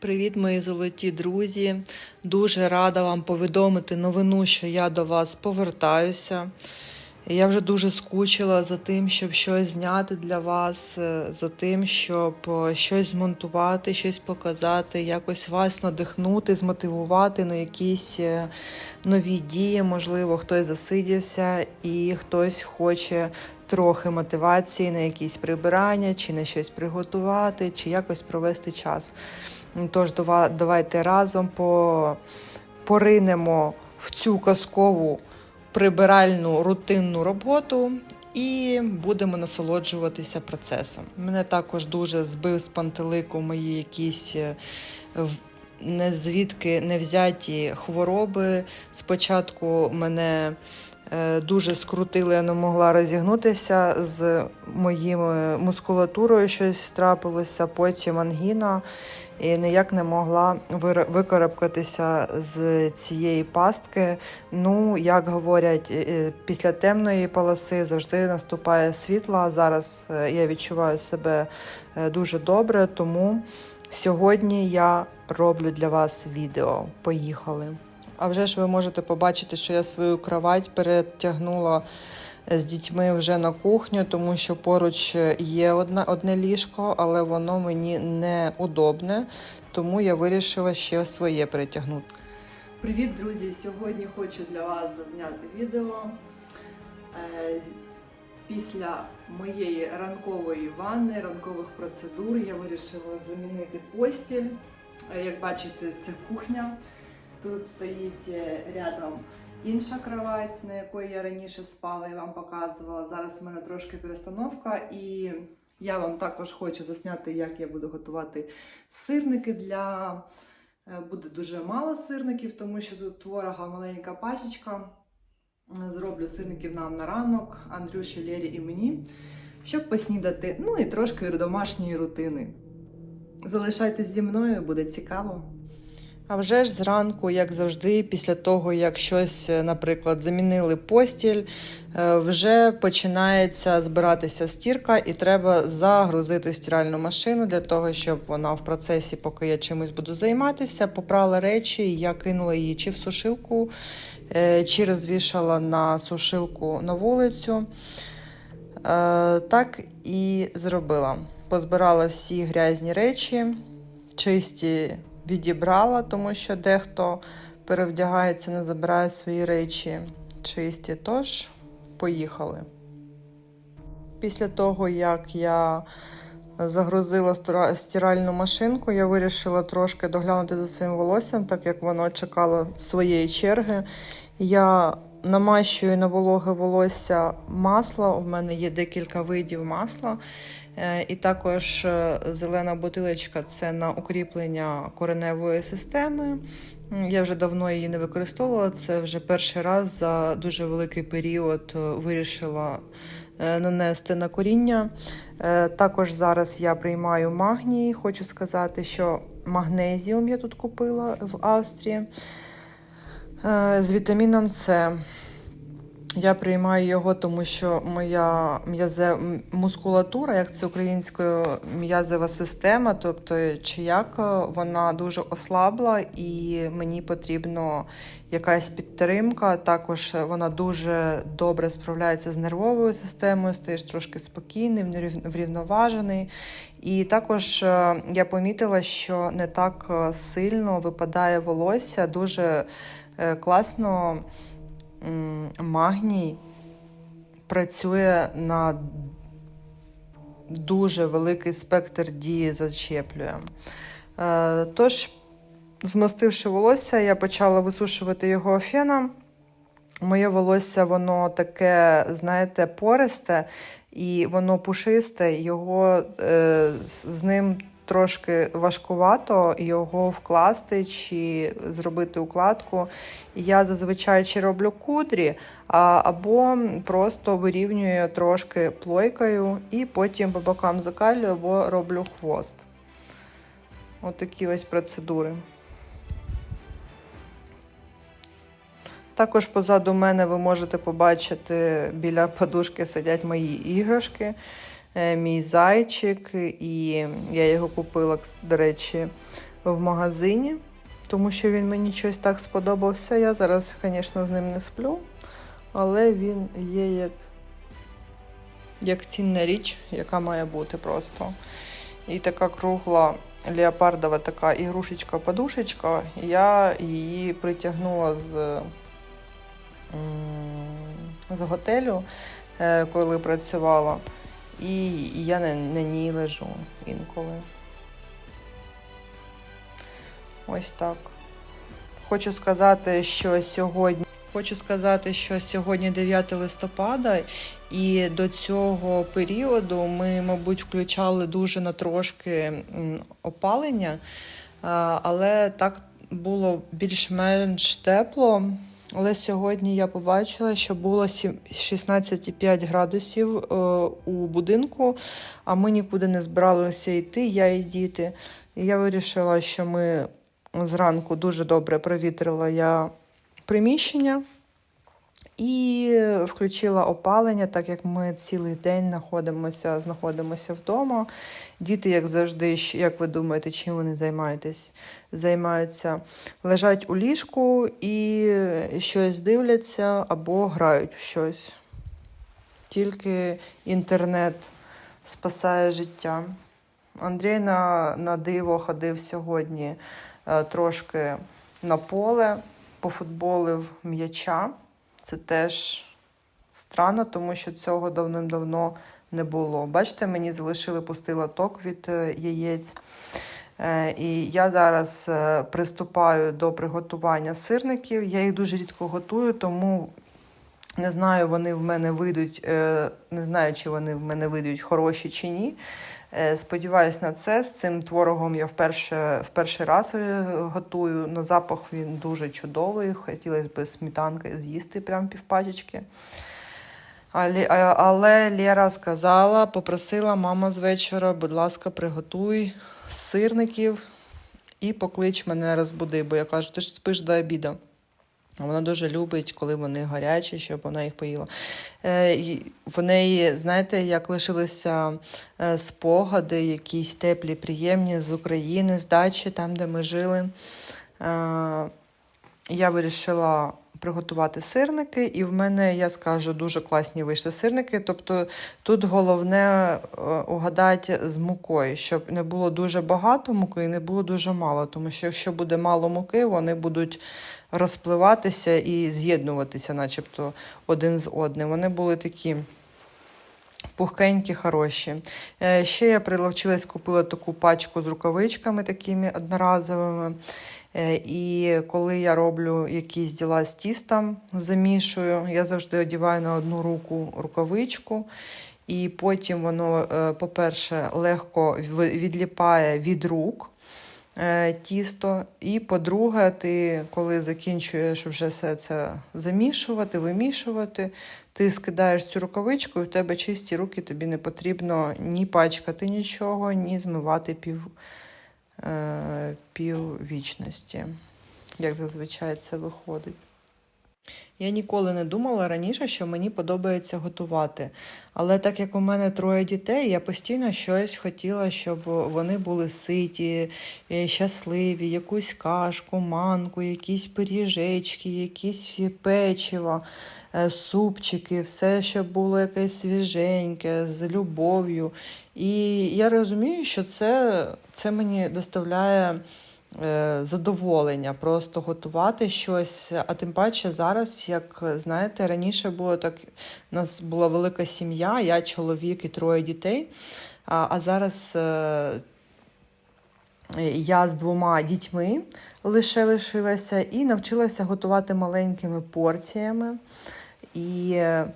Привіт, мої золоті друзі. Дуже рада вам повідомити новину, що я до вас повертаюся. Я вже дуже скучила за тим, щоб щось зняти для вас, е, за тим, щоб е, щось змонтувати, щось показати, якось вас надихнути, змотивувати на якісь е, нові дії. Можливо, хтось засидівся і хтось хоче трохи мотивації на якісь прибирання, чи на щось приготувати, чи якось провести час. Тож давайте разом по, поринемо в цю казкову прибиральну рутинну роботу і будемо насолоджуватися процесом. Мене також дуже збив з пантелику мої якісь е, звідки не взяті хвороби. Спочатку мене дуже скрутили, я не могла розігнутися з моїм мускулатурою щось трапилося, потім ангіна і ніяк не могла викарабкатися з цієї пастки. Ну, як говорять, е, е, після темної полоси завжди наступає світла. Зараз е, я відчуваю себе е, дуже добре, тому сьогодні я роблю для вас відео. Поїхали. А вже ж ви можете побачити, що я свою кровать перетягнула з дітьми вже на кухню, тому що поруч є одна, одне ліжко, але воно мені не удобне, тому я вирішила ще своє перетягнути. Привіт, друзі! Сьогодні хочу для вас зазняти відео. Е, Після моєї ранкової ванни, ранкових процедур я вирішила замінити постіль. Е, Як бачите, це кухня. Тут стоїть е, рядом інша кровать, на якої я раніше спала і вам показувала. Зараз в мене трошки перестановка, і я вам також хочу засняти, як я буду готувати сирники для. е, Буде дуже мало сирників, тому що тут творога маленька пачечка. Зроблю сирників нам на ранок, Андрюші, Лєрі і мені, щоб поснідати. Ну і трошки домашньої рутини. Залишайтесь зі мною, буде цікаво. А вже ж зранку, як завжди, після того, як щось, е, наприклад, замінили постіль, е, вже починається збиратися стірка, і треба загрузити стиральну машину для того, щоб вона в процесі, поки я чимось буду займатися, попрала речі, і я кинула її чи в сушилку, е, чи розвішала на сушилку на вулицю. Так і зробила. Позбирала всі грязні речі, чисті відібрала, тому що дехто перевдягається, не забирає свої речі чисті. Тож, поїхали. Після того, як я загрузила стиральну машинку, я вирішила трошки доглянути за своїм волоссям, так як воно чекало своєї черги. Я намащую на вологе волосся масло. У мене є декілька видів масла. Е, І також е, зелена бутилочка це на укріплення кореневої системи. Я вже давно її не використовувала. Це вже перший раз за дуже великий період е, вирішила нанести на коріння. Також зараз я приймаю магній. Хочу сказати, що магнезіум я тут купила в Австрії з вітаміном С. Я приймаю його, тому що моя м'язе мускулатура, як це українською м'язова система, тобто чи як е, вона дуже ослабла, і мені потрібна якась підтримка. Також вона дуже добре справляється з нервовою системою, стаєш трошки спокійним, врівноважений. І також е, я помітила, що не так е, сильно випадає волосся, дуже класно магній працює на дуже великий спектр дії зачеплює. Е, Тож, змастивши волосся, я почала висушувати його феном. Моє волосся, воно таке, знаєте, пористе і воно пушисте, його е, з- з ним трошки важкувато його вкласти чи зробити укладку. Я зазвичай чи роблю кудрі, або просто вирівнюю трошки плойкою і потім по бокам закалюю або роблю хвост. Отакі ось процедури. Також позаду мене ви можете побачити біля подушки сидять мої іграшки. Е, Мій зайчик, і я його купила, до речі, в магазині, тому що він мені щось так сподобався. Я зараз, звісно, з ним не сплю, але він є як, як цінна річ, яка має бути просто. І така кругла леопардова така ігрушечка-подушечка. Я її притягнула з, з готелю, е, коли працювала. І я на, на ній лежу інколи. Ось так. Хочу сказати, що сьогодні. Хочу сказати, що сьогодні 9 листопада, і до цього періоду ми, мабуть, включали дуже на трошки опалення, але так було більш-менш тепло. Але сьогодні я побачила, що було сім- 16,5 градусів е, у будинку, а ми нікуди не збиралися йти, я і діти. І я вирішила, що ми зранку дуже добре провітрила я приміщення і включила опалення, так як ми цілий день знаходимося, знаходимося вдома. Діти, як завжди, як ви думаєте, чим вони займаєтесь? займаються? Лежать у ліжку і щось дивляться або грають в щось. Тільки інтернет спасає життя. Андрій на, на диво ходив сьогодні е, трошки на поле, пофутболив м'яча. Це теж странно, тому що цього давним-давно не було. Бачите, мені залишили пустий латок від е, яєць. Е, І я зараз е, приступаю до приготування сирників. Я їх дуже рідко готую, тому не знаю, вони в мене вийдуть, е, не знаю, чи вони в мене вийдуть хороші чи ні. Е, Сподіваюсь на це. З цим творогом я вперше, в перший раз е, готую. На запах він дуже чудовий. Хотілося б сметанки з'їсти прям півпачечки. Але, але Лєра сказала, попросила мама з вечора, будь ласка, приготуй сирників і поклич мене розбуди, бо я кажу, ти ж спиш до обіду. Вона дуже любить, коли вони гарячі, щоб вона їх поїла. Е, в неї, знаєте, як лишилися е, спогади, якісь теплі, приємні з України, з дачі, там, де ми жили. Е, я вирішила приготувати сирники, і в мене, я скажу, дуже класні вийшли сирники. Тобто тут головне е, угадати з мукою, щоб не було дуже багато муки і не було дуже мало. Тому що якщо буде мало муки, вони будуть розпливатися і з'єднуватися, начебто один з одним. Вони були такі. Пухкенькі, хороші. Е, Ще я приловчилась, купила таку пачку з рукавичками такими одноразовими. Е, І коли я роблю якісь діла з тістом, замішую, я завжди одіваю на одну руку рукавичку. І потім воно, е, по-перше, легко відліпає від рук тісто. І по-друге, ти, коли закінчуєш вже все це замішувати, вимішувати, ти скидаєш цю рукавичку, і в тебе чисті руки, тобі не потрібно ні пачкати нічого, ні змивати пів, е, піввічності, як зазвичай це виходить. Я ніколи не думала раніше, що мені подобається готувати. Але так як у мене троє дітей, я постійно щось хотіла, щоб вони були ситі, е, щасливі, якусь кашку, манку, якісь пиріжечки, якісь печиво, е, супчики, все, щоб було якесь свіженьке, з любов'ю. І я розумію, що це, це мені доставляє задоволення просто готувати щось. А тим паче зараз, як знаєте, раніше було так, у нас була велика сім'я, я чоловік і троє дітей. А, а зараз е, я з двома дітьми лише лишилася і навчилася готувати маленькими порціями. І е,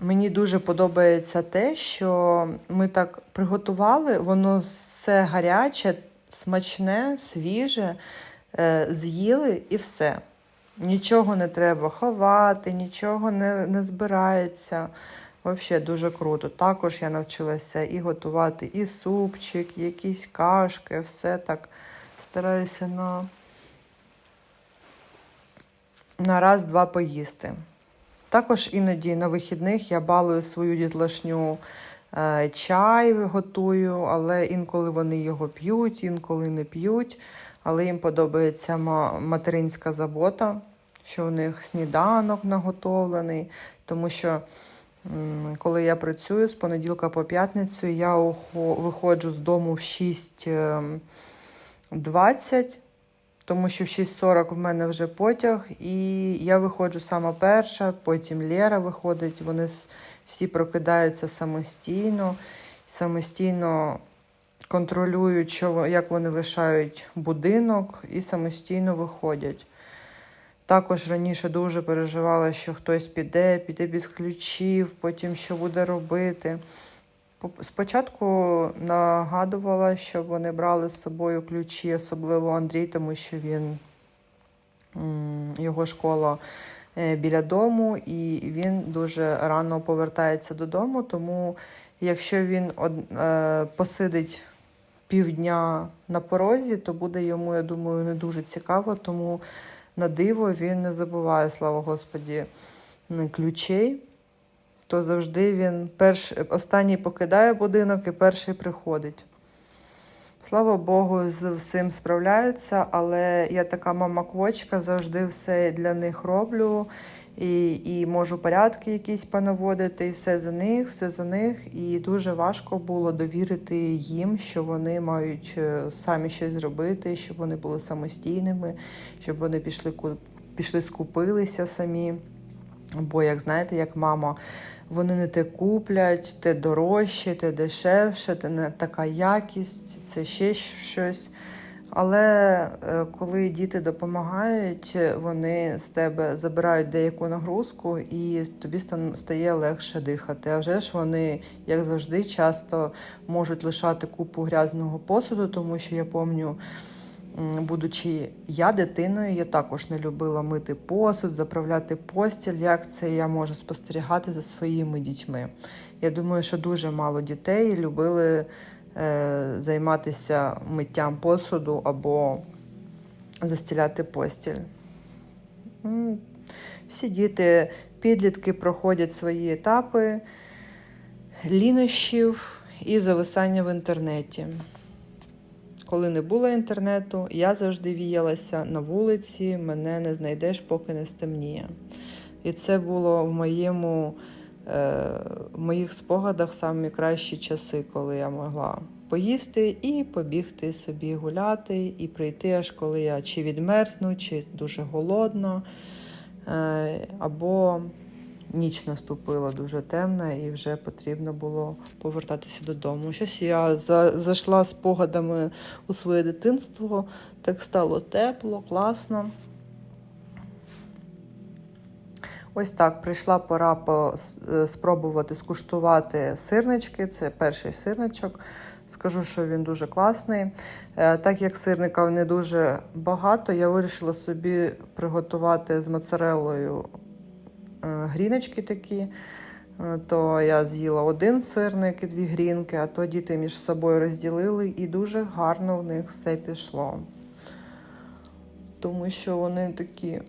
Мені дуже подобається те, що ми так приготували, воно все гаряче, смачне, свіже, е, з'їли і все. Нічого не треба ховати, нічого не, не збирається. Взагалі дуже круто. Також я навчилася і готувати і супчик, і якісь кашки, все так стараюся на, на раз-два поїсти. Також іноді на вихідних я балую свою дітлашню чай готую, але інколи вони його п'ють, інколи не п'ють. Але їм подобається материнська забота, що у них сніданок наготовлений, тому що. Коли я працюю з понеділка по п'ятницю, я виходжу з дому в 6.20, тому що в 6.40 в мене вже потяг, і я виходжу сама перша, потім Лера виходить, вони всі прокидаються самостійно, самостійно контролюють, як вони лишають будинок і самостійно виходять. Також раніше дуже переживала, що хтось піде, піде без ключів, потім що буде робити. Спочатку нагадувала, щоб вони брали з собою ключі, особливо Андрій, тому що він його школа е, біля дому, і він дуже рано повертається додому. Тому якщо він е, посидить півдня на порозі, то буде йому, я думаю, не дуже цікаво. Тому на диво він не забуває, слава Господі, ключей. То завжди він перш, останній покидає будинок і перший приходить. Слава Богу, з всім справляються, але я така мама-квочка, завжди все для них роблю. І, і можу порядки якісь понаводити, і все за них, все за них. І дуже важко було довірити їм, що вони мають е, самі щось зробити, щоб вони були самостійними, щоб вони пішли, пішли скупилися самі. Бо, як знаєте, як мама, вони не те куплять, те дорожче, те дешевше, те не така якість, це ще щось. Але е, коли діти допомагають, вони з тебе забирають деяку нагрузку, і тобі стає легше дихати. А вже ж вони, як завжди, часто можуть лишати купу грязного посуду, тому що я пам'ятаю, Будучи я дитиною, я також не любила мити посуд, заправляти постіль. Як це я можу спостерігати за своїми дітьми? Я думаю, що дуже мало дітей любили е, займатися миттям посуду або застіляти постіль. Всі діти, підлітки проходять свої етапи лінощів і зависання в інтернеті. Коли не було інтернету, я завжди віялася на вулиці, мене не знайдеш, поки не стемніє. І це було в моєму, е, в моїх спогадах самі кращі часи, коли я могла поїсти і побігти собі гуляти, і прийти, аж коли я чи відмерзну, чи дуже голодно, е, або ніч наступила дуже темна, і вже потрібно було повертатися додому. Щось я за, зайшла спогадами у своє дитинство, так стало тепло, класно. Ось так прийшла пора е, спробувати скуштувати сирнички. Це перший сирничок. Скажу, що він дуже класний. Е, Так як сирника не дуже багато, я вирішила собі приготувати з моцареллою е, гріночки такі. Е, То я з'їла один сирник і дві грінки, а то діти між собою розділили, і дуже гарно в них все пішло. Тому що вони такі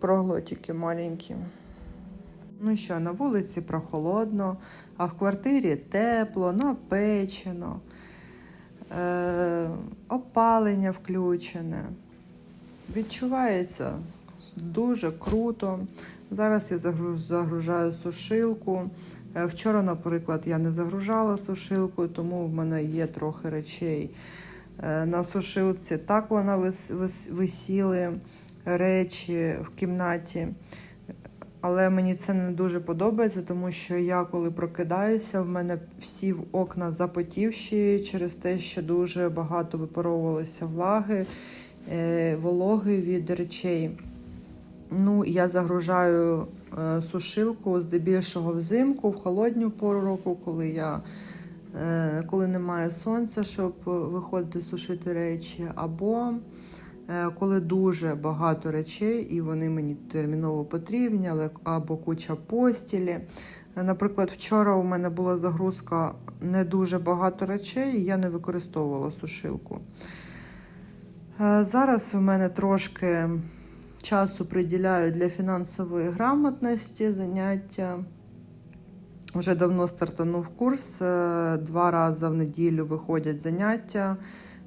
проглотики маленькі. Ну що, на вулиці прохолодно, а в квартирі тепло, напечено, е, опалення включене. Відчувається дуже круто. Зараз я загру- загружаю сушилку. Е, Вчора, наприклад, я не загружала сушилку, тому в мене є трохи речей е, на сушилці. Так вона вис- вис- висіли речі в кімнаті. Але мені це не дуже подобається, тому що я коли прокидаюся, в мене всі в окна запотівші через те, що дуже багато випаровувалося влаги, е, вологи від речей. Ну, я загружаю е, сушилку здебільшого взимку, в холодню пору року, коли я е, коли немає сонця, щоб виходити сушити речі, або е, коли дуже багато речей, і вони мені терміново потрібні, але або куча постілі. Наприклад, вчора у мене була загрузка не дуже багато речей, і я не використовувала сушилку. Зараз у мене трошки часу приділяю для фінансової грамотності, заняття. Вже давно стартанув курс. е, Два рази в неділю виходять заняття.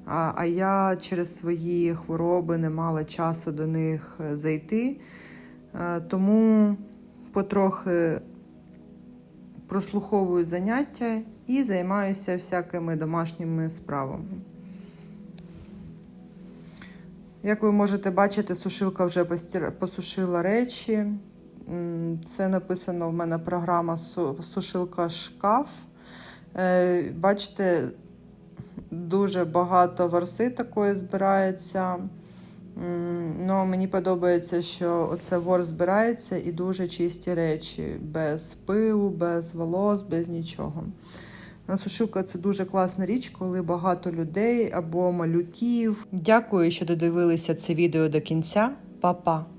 А я через свої хвороби не мала часу до них е, зайти. Е, Тому потрохи прослуховую заняття і займаюся всякими домашніми справами. Як ви можете бачити, сушилка вже посушила речі. Це написано в мене програма сушилка шкаф. Е, Бачите, дуже багато варси такої збирається. Ну, мені подобається, що оце вор збирається і дуже чисті речі, без пилу, без волос, без нічого. Е, Сушилка це дуже класна річ, коли багато людей або малюків. Дякую, що додивилися це відео до кінця. Па-па!